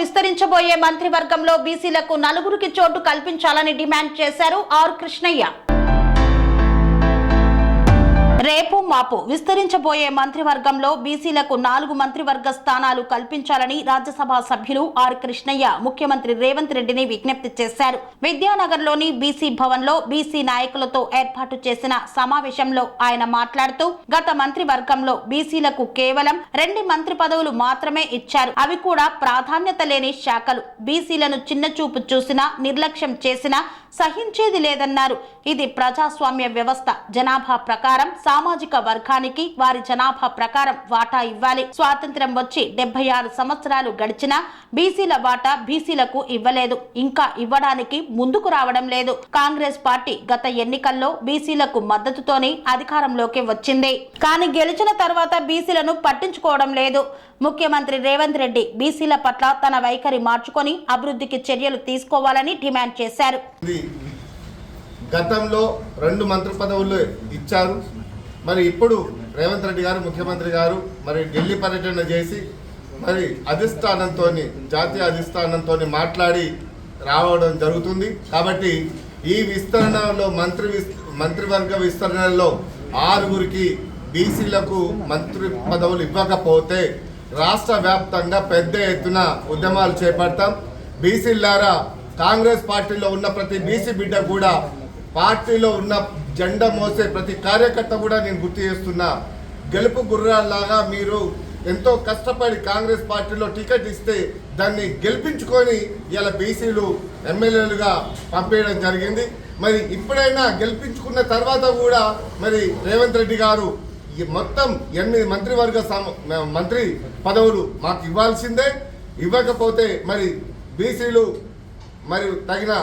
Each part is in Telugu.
విస్తరించబోయే మంత్రివర్గంలో బీసీలకు నలుగురికి చోటు కల్పించాలని డిమాండ్ చేశారు ఆర్ కృష్ణయ్య. రేపు మాపు. విస్తరించబోయే మంత్రివర్గంలో బీసీలకు నాలుగు మంత్రివర్గ స్థానాలు కల్పించాలని రాజ్యసభ సభ్యులు ఆర్ కృష్ణయ్య ముఖ్యమంత్రి రేవంత్ రెడ్డిని విజ్ఞప్తి చేశారు. విద్యానగర్లోని బీసీ భవన్లో బీసీ నాయకులతో ఏర్పాటు చేసిన సమావేశంలో ఆయన మాట్లాడుతూ గత మంత్రివర్గంలో బీసీలకు కేవలం రెండు మంత్రి పదవులు మాత్రమే ఇచ్చారు. అవి కూడా ప్రాధాన్యత లేని శాఖలు. బీసీలను చిన్నచూపు చూసినా నిర్లక్ష్యం చేసినా సహించేది లేదన్నారు. ఇది ప్రజాస్వామ్య వ్యవస్థ. జనాభా ప్రకారం సామాజిక వర్గానికి వారి జనాభా ప్రకారం వాటా ఇవ్వాలి. స్వాతంత్ర్యం వచ్చి డెబ్బై ఆరు సంవత్సరాలు గడిచినా బీసీల వాటా బీసీలకు ఇవ్వలేదు. ఇంకా ఇవ్వడానికి ముందుకు రావడం లేదు. కాంగ్రెస్ పార్టీ గత ఎన్నికల్లో బీసీలకు మద్దతుతోనే అధికారంలోకి వచ్చింది. కానీ గెలిచిన తర్వాత బీసీలను పట్టించుకోవడం లేదు. ముఖ్యమంత్రి రేవంత్ రెడ్డి బీసీల పట్ల తన వైఖరి మార్చుకొని అభివృద్ధికి చర్యలు తీసుకోవాలని డిమాండ్ చేశారు. గతంలో రెండు మంత్రి పదవులు ఇచ్చారు. మరి ఇప్పుడు రేవంత్ రెడ్డి గారు ముఖ్యమంత్రి గారు మరి ఢిల్లీ పర్యటన చేసి మరి అధిష్టానంతో జాతీయ అధిష్టానంతో మాట్లాడి రావడం జరుగుతుంది. కాబట్టి ఈ విస్తరణలో మంత్రి విస్- మంత్రివర్గ విస్తరణలో ఆరుగురికి బీసీలకు మంత్రి పదవులు ఇవ్వకపోతే రాష్ట్ర వ్యాప్తంగా పెద్ద ఎత్తున ఉద్యమాలు చేపడతాం. బీసీలారా కాంగ్రెస్ పార్టీలో ఉన్న ప్రతి బీసీ బిడ్డ కూడా పార్టీలో ఉన్న జెండా మోసే ప్రతి కార్యకర్త కూడా నేను గుర్తు చేస్తున్నా. గెలుపు గుర్రాల్లాగా మీరు ఎంతో కష్టపడి కాంగ్రెస్ పార్టీలో టికెట్ ఇస్తే దాన్ని గెలిపించుకొని ఇలా బీసీలు ఎమ్మెల్యేలుగా పంపేయడం జరిగింది. మరి ఇప్పుడైనా గెలిపించుకున్న తర్వాత కూడా మరి రేవంత్ రెడ్డి గారు ఈ మొత్తం ఎనిమిది మంత్రివర్గ మంత్రి పదవులు మాకు ఇవ్వాల్సిందే. ఇవ్వకపోతే మరి బీసీలు మరి తగిన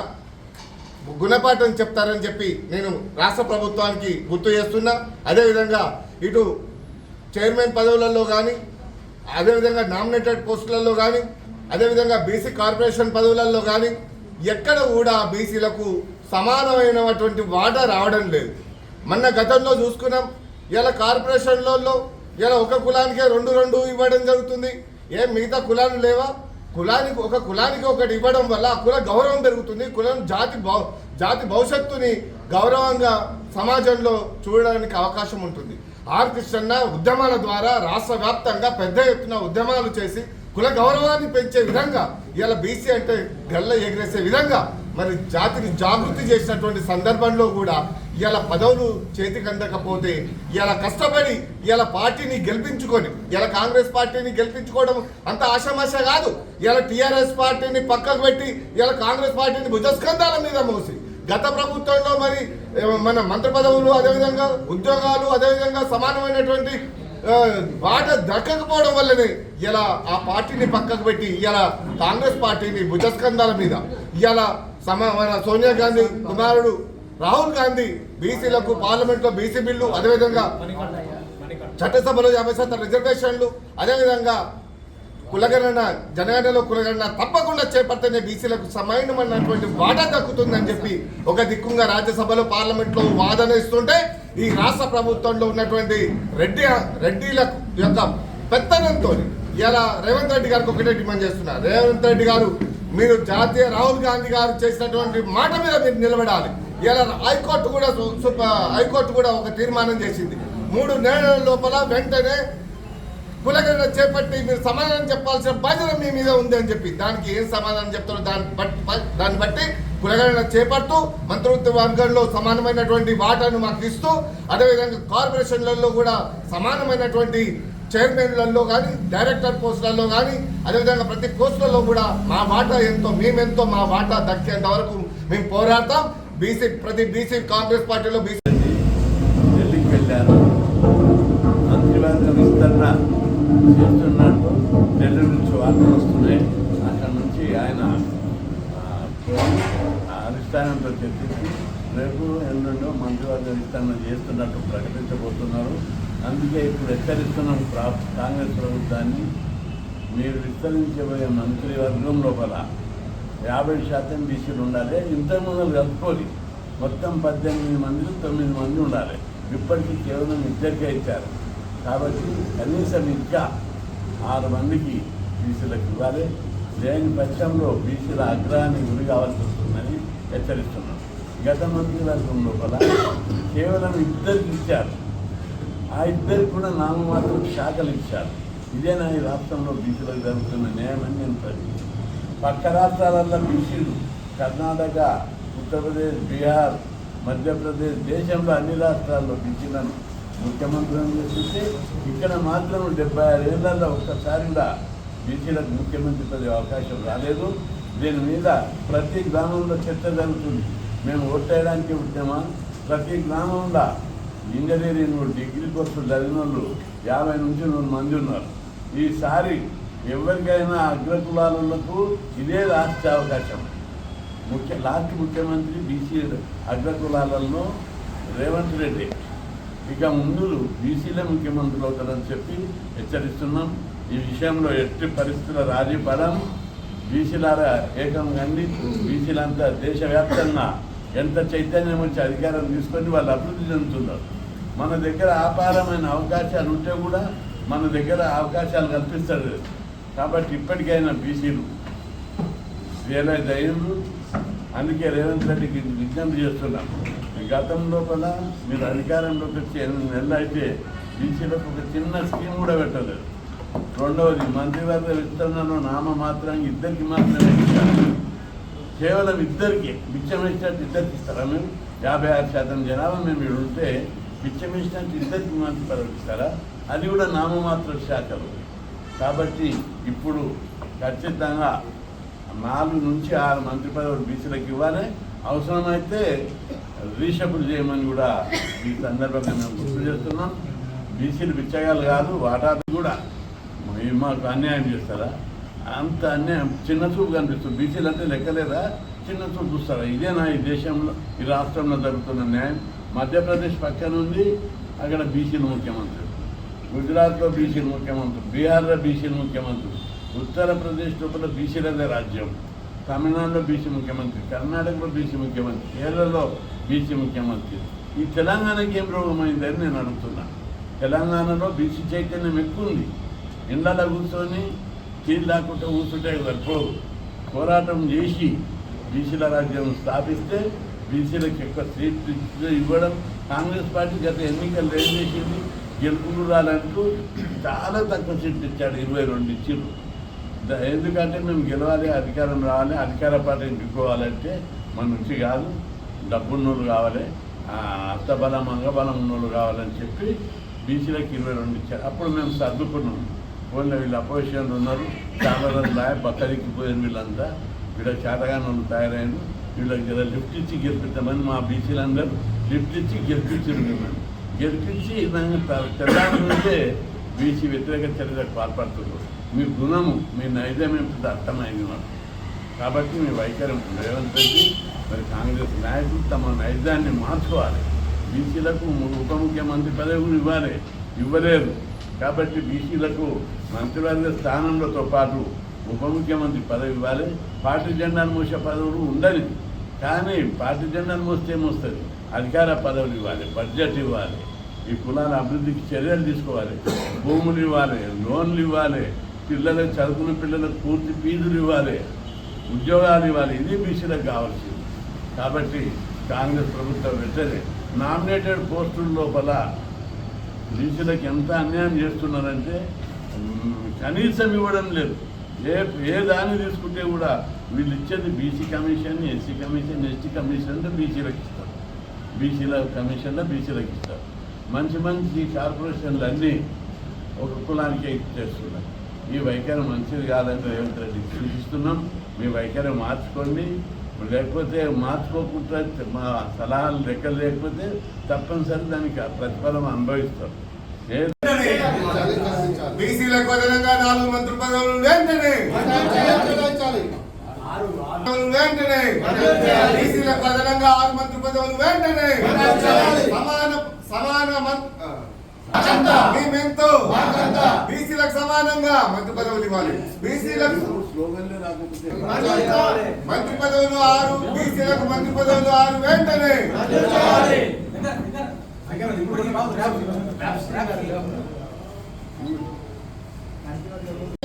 గుణపాఠం చెప్తారని చెప్పి నేను రాష్ట్ర ప్రభుత్వానికి గుర్తు చేస్తున్నా. అదేవిధంగా ఇటు చైర్మన్ పదవులలో కానీ అదేవిధంగా నామినేటెడ్ పోస్టులలో కానీ అదేవిధంగా బీసీ కార్పొరేషన్ పదవులలో కానీ ఎక్కడ కూడా బీసీలకు సమానమైనటువంటి వాటా రావడం లేదు. మొన్న గతంలో చూసుకున్నాం ఇలా కార్పొరేషన్లలో ఇలా ఒక కులానికే రెండు రెండు ఇవ్వడం జరుగుతుంది. ఏం మిగతా కులాలు లేవా? కులానికి ఒక కులానికి ఒకటి ఇవ్వడం వల్ల ఆ కుల గౌరవం పెరుగుతుంది. కులం జాతి భవ జాతి భవిష్యత్తుని గౌరవంగా సమాజంలో చూడడానికి అవకాశం ఉంటుంది. ఆర్ కృష్ణన్న ఉద్యమాల ద్వారా రాష్ట్ర వ్యాప్తంగా పెద్ద ఎత్తున ఉద్యమాలు చేసి కుల గౌరవాన్ని పెంచే విధంగా ఇలా బీసీ అంటే గల్ల ఎగిరేసే విధంగా మరి జాతిని జాగృతి చేసినటువంటి సందర్భంలో కూడా ఇలా పదవులు చేతికి అందకపోతే ఇలా కష్టపడి ఇలా పార్టీని గెలిపించుకొని ఇలా కాంగ్రెస్ పార్టీని గెలిపించుకోవడం అంత ఆషామాష కాదు. ఇలా టీఆర్ఎస్ పార్టీని పక్కకు పెట్టి ఇలా కాంగ్రెస్ పార్టీని భుజస్కంధాల మీద మోసి గత ప్రభుత్వంలో మరి మన మంత్రి పదవులు అదేవిధంగా ఉద్యోగాలు అదేవిధంగా సమానమైనటువంటి ఆ, వాట దక్కకపోవడం వల్లనే ఇలా ఆ పార్టీని పక్కకు పెట్టి ఇలా కాంగ్రెస్ పార్టీని భుజస్కంధాల మీద ఇలా సమ మన సోనియా గాంధీ కుమారుడు రాహుల్ గాంధీ బీసీలకు పార్లమెంట్లో బీసీ బిల్లు అదేవిధంగా చట్టసభలో యాభై శాతం రిజర్వేషన్లు అదేవిధంగా కులగణన జనగణలో కులగణన తప్పకుండా చేపడితేనే బీసీలకు సమానమైనటువంటి వాటా దక్కుతుందని చెప్పి ఒక దిక్కుంగా రాజ్యసభలో పార్లమెంట్లో వాదన ఇస్తుంటే ఈ రాష్ట్ర ప్రభుత్వంలో ఉన్నటువంటి రెడ్డి రెడ్డిల యొక్క పెత్తనంతో ఇలా రేవంత్ రెడ్డి గారికి ఒకటే డిమాండ్ చేస్తున్నారు రేవంత్ రెడ్డి గారు మీరు జాతీయ రాహుల్ గాంధీ గారు చేసినటువంటి మాట మీద మీరు నిలబడాలి. ఇలా హైకోర్టు కూడా సుప- హైకోర్టు కూడా ఒక తీర్మానం చేసింది. మూడు నెలల లోపల వెంటనే కులగణన చేపట్టి మీరు సమాధానం చెప్పాల్సిన బాధ్యత మీ మీద ఉంది అని చెప్పి. దానికి ఏం సమాధానం చెప్తారో దాన్ని బట్టి దాన్ని బట్టి కులగణన చేపడుతూ మంత్రిత్వ వర్గంలో సమానమైనటువంటి వాటాను మాకు ఇస్తూ అదేవిధంగా కార్పొరేషన్లలో కూడా సమానమైనటువంటి చైర్మన్లలో కానీ డైరెక్టర్ పోస్టులలో కానీ అదేవిధంగా ప్రతి పోస్టులలో కూడా మా వాటా ఎంతో మేమెంతో మా వాటా దక్కేంత వరకు మేము పోరాడతాం. బీసీ ప్రతి బీసీ కాంగ్రెస్ పార్టీలో బీసీ ఢిల్లీకి వెళ్ళారు మంత్రివర్గ విస్తరణ చేస్తున్నట్టు ఢిల్లీ నుంచి వార్తలు వస్తున్నాయి. అక్కడ నుంచి ఆయన అధిష్టానంతో చర్చించి రేపు ఎల్లుండో మంత్రివర్గ విస్తరణ చేస్తున్నట్టు ప్రకటించబోతున్నారు. అందుకే ఇప్పుడు హెచ్చరిస్తున్నాం కాంగ్రెస్ ప్రభుత్వాన్ని. మీరు విస్తరించబోయే మంత్రివర్గం లోపల యాభై శాతం బీసీలు ఉండాలి. ఇంతకుముందు కలుపుకోవాలి మొత్తం పద్దెనిమిది మందిలో తొమ్మిది మంది ఉండాలి. ఇప్పటికీ కేవలం ఇద్దరికే ఇచ్చారు. కాబట్టి కనీసం ఇంకా ఆరు మందికి బీసీలకు ఇవ్వాలి. లేని పక్షంలో బీసీల అగ్రహానికి గురి కావాల్సి వస్తుందని హెచ్చరిస్తున్నాం. గత మంత్రివర్గం లోపల కేవలం ఇద్దరికి ఇచ్చారు. ఆ ఇద్దరికి కూడా నామమాత్రం శాఖలు ఇచ్చారు. ఇదేనా ఈ రాష్ట్రంలో బీసీలకు జరుగుతున్న న్యాయమని నేను ప్రశ్నిస్తున్నాను. పక్క రాష్ట్రాలలో బీసీలు కర్ణాటక ఉత్తరప్రదేశ్ బీహార్ మధ్యప్రదేశ్ దేశంలో అన్ని రాష్ట్రాల్లో బీసీలను ముఖ్యమంత్రులను చూసి ఇక్కడ మాత్రం డెబ్బై ఆరు ఏళ్ళలో ఒక్కసారి కూడా బీసీలకు ముఖ్యమంత్రి పదే అవకాశం రాలేదు. దీని మీద ప్రతి గ్రామంలో చర్చ జరుగుతుంది. మేము ఓటేయడానికి ఉద్యమం ప్రతి గ్రామంలో ఇంజనీరింగ్ డిగ్రీ కోర్సులు చదివిన వాళ్ళు యాభై నుంచి నూరు మంది ఉన్నారు. ఈసారి ఎవరికైనా అగ్రకులాలకు ఇదే లాస్ట్ అవకాశం. ముఖ్య లాస్ట్ ముఖ్యమంత్రి బీసీ అగ్రకులాలలో రేవంత్ రెడ్డి. ఇక ముందు బీసీలే ముఖ్యమంత్రులు అవుతారని చెప్పి హెచ్చరిస్తున్నాం. ఈ విషయంలో ఎట్టి పరిస్థితుల రాజీ పడం బీసీలారా ఏకం కండి బీసీలంతా దేశవ్యాప్తంగా ఎంత చైతన్యం వచ్చి అధికారం తీసుకొని వాళ్ళు అభివృద్ధి చెందుతున్నారు. మన దగ్గర అపారమైన అవకాశాలు ఉంటే కూడా మన దగ్గర అవకాశాలు కల్పిస్తారు. కాబట్టి ఇప్పటికైనా బీసీలు రియలైజ్ అయ్యిండ్రు అందుకే రేవంత్ రెడ్డికి విజ్ఞప్తి చేస్తున్నాం. గతం లోపల మీరు అధికారంలోకి వచ్చి ఎనిమిది నెలలు అయితే బీసీలకు ఒక చిన్న స్కీమ్ కూడా పెట్టలేదు. రెండవది మంత్రివర్గ విస్తరణను నామ మాత్రం ఇద్దరికి మాత్రమే ఇచ్చారు. కేవలం ఇద్దరికి బిచ్చం ఇచ్చినట్టు ఇద్దరికి ఇస్తారా మేము? యాభై ఆరు శాతం జనాభా మేము ఇక్కడ ఉంటే బిచ్చం ఇచ్చినట్టు ఇద్దరికి మంత్రి పదవి అది కూడా నామమాత్ర శాఖలు. కాబట్టి ఇప్పుడు ఖచ్చితంగా నాలుగు నుంచి ఆరు మంత్రి పదవులు బీసీలకు ఇవ్వాలి. అవసరమైతే రీషబుల్ చేయమని కూడా ఈ సందర్భంగా మేము గుర్తు చేస్తున్నాం. బీసీలు బిచ్చగాలు కాదు వాటాలు కూడా. మాకు అన్యాయం చేస్తారా? అంత అన్యాయం చిన్న చూపు కనిపిస్తుంది. బీసీలు అంటే లెక్కలేదా? చిన్న చూపు చూస్తారా? ఇదేనా ఈ దేశంలో ఈ రాష్ట్రంలో జరుగుతున్న న్యాయం. మధ్యప్రదేశ్ పక్కన ఉంది అక్కడ బీసీలు ముఖ్యమంత్రి. గుజరాత్లో బీసీలు ముఖ్యమంత్రి బీహార్లో బీసీలు ముఖ్యమంత్రి ఉత్తరప్రదేశ్ లోపల బీసీలదే రాజ్యం తమిళనాడులో బీసీ ముఖ్యమంత్రి కర్ణాటకలో బీసీ ముఖ్యమంత్రి కేరళలో బీసీ ముఖ్యమంత్రి. ఈ తెలంగాణకి ఏం రోగమైందని నేను అడుగుతున్నాను తెలంగాణలో బీసీ చైతన్యం ఎక్కువ ఉంది ఇండ్లలో కూర్చొని తీరు లేకుండా కూర్చుంటే సరిపోదు. పోరాటం చేసి బీసీల రాజ్యం స్థాపిస్తే బీసీలకు ఎక్కువ సీట్లు ఇవ్వడం కాంగ్రెస్ పార్టీ గత ఎన్నికలు ఏం చేసింది. గెలుపులు రాలంటూ చాలా తక్కువ సీట్లు ఇచ్చాడు ఇరవై రెండు ఇచ్చిండ్రు ఎందుకంటే మేము గెలవాలి అధికారం రావాలి అధికార పార్టీ ఎంచుకోవాలంటే మన నుంచి కాదు డబ్బున్నోళ్ళు కావాలి అత్తబలం అంగబలం ఉన్నోళ్ళు కావాలని చెప్పి బీసీలకు ఇరవై రెండు ఇచ్చారు. అప్పుడు మేము సర్దుకున్నాం. ఓన్లీ వీళ్ళు అపోజిషన్లు ఉన్నారు చాలా రోజులు ఆయన పోయిన వీళ్ళంతా వీళ్ళ చేతగానే వాళ్ళు తయారైన వీళ్ళకి లిఫ్ట్ ఇచ్చి గెలిపిస్తామని మా బీసీలందరూ లిఫ్ట్ ఇచ్చి గెలిపించారు మేము గెలిపించి దాన్ని తెలంగాణ బీసీ వ్యతిరేక చర్యలకు పాల్పడుతున్నారు. మీ గుణము మీ నైజం అర్థమైంది మాకు. కాబట్టి మీ వైఖరి రేవంత్ రెడ్డి మరి కాంగ్రెస్ నాయకులు తమ నైజాన్ని మార్చుకోవాలి. బీసీలకు ఉప ముఖ్యమంత్రి పదవులు ఇవ్వాలి. ఇవ్వలేదు. కాబట్టి బీసీలకు మంత్రివర్గ స్థానంలోతో పాటు ఉప ముఖ్యమంత్రి పదవి ఇవ్వాలి. పార్టీ జెండాను మోసే పదవులు ఉండని. కానీ పార్టీ జెండాను మోస్తే ఏమొస్తుంది? అధికార పదవులు ఇవ్వాలి బడ్జెట్ ఇవ్వాలి. ఈ కులాల అభివృద్ధికి చర్యలు తీసుకోవాలి. భూములు ఇవ్వాలి లోన్లు ఇవ్వాలి పిల్లలకు చదువుకున్న పిల్లలకు పూర్తి ఫీజులు ఇవ్వాలి ఉద్యోగాలు ఇవ్వాలి ఇది బీసీలకు కావాల్సింది. కాబట్టి కాంగ్రెస్ ప్రభుత్వం వెంటనే నామినేటెడ్ పోస్టుల లోపల బీసీలకు ఎంత అన్యాయం చేస్తున్నారంటే కనీసం ఇవ్వడం లేదు. ఏ ఏ దాన్ని తీసుకుంటే కూడా వీళ్ళు ఇచ్చేది BC commission SC commission ST commission అంటే బీసీలకు ఇస్తారు. బీసీల కమిషన్లో బీసీలకు ఇస్తారు. మంచి మంచి కార్పొరేషన్లు అన్నీ ఒక కులానికే ఇచ్చేస్తున్నారు ఈ వైఖరి మంచిది కాదని రేవంత్ రెడ్డికి సూచిస్తున్నాం. మీ వైఖరి మార్చుకోండి. లేకపోతే మార్చుకోకుండా మా సలహాలు లెక్కలు లేకపోతే తప్పనిసరి దానికి ప్రతిఫలం బీసీలకు అదనంగా నాలుగు మంత్రి పదవులు వెంటనే. వెంటనే. బీసీలకు అదనంగా ఆరు మంత్రి పదవులు వెంటనే. సమాన సమాన మేమెంతో బీసీలకు సమానంగా మంత్రి పదవులు ఇవ్వాలి బీసీలకు మంత్రి పదవులు ఆరు బీసీలకు మంత్రి పదవులు ఆరు వెంటనే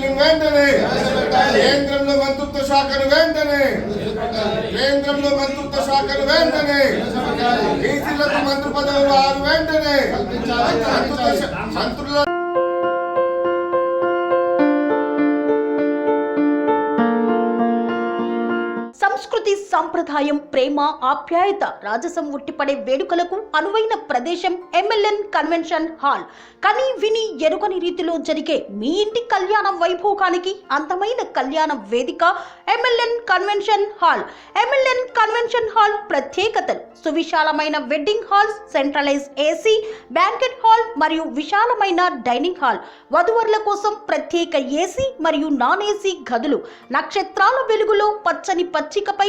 వెంటనే. కేంద్రంలో మంత్రిత్వ శాఖను వెంటనే. కేంద్రంలో మంత్రిత్వ శాఖను వెంటనే. బీసీలకు మంత్రి పదవులు ఆరు వెంటనే. మంత్రుల సంప్రదాయం ప్రేమ ఆప్యాయత రాజసం ఉట్టిపడే వేడుకలకు అనువైన ప్రదేశం ఎంఎల్ఎన్ కన్వెన్షన్ హాల్. కని విని ఎరుగని రీతిలో జరిగే మీ ఇంటి కళ్యాణ వైభోగానికి అందమైన కళ్యాణ వేదిక MLN convention hall. MLN convention hall ప్రత్యేకతలు సువిశాలమైన wedding halls centralise AC banquet hall మరియు విశాలమైన డైనింగ్ హాల్. వధువరుల కోసం ప్రత్యేక ఏసీ మరియు నాన్ ఏసీ గదులు. నక్షత్రాల వెలుగులో పచ్చని పచ్చికపై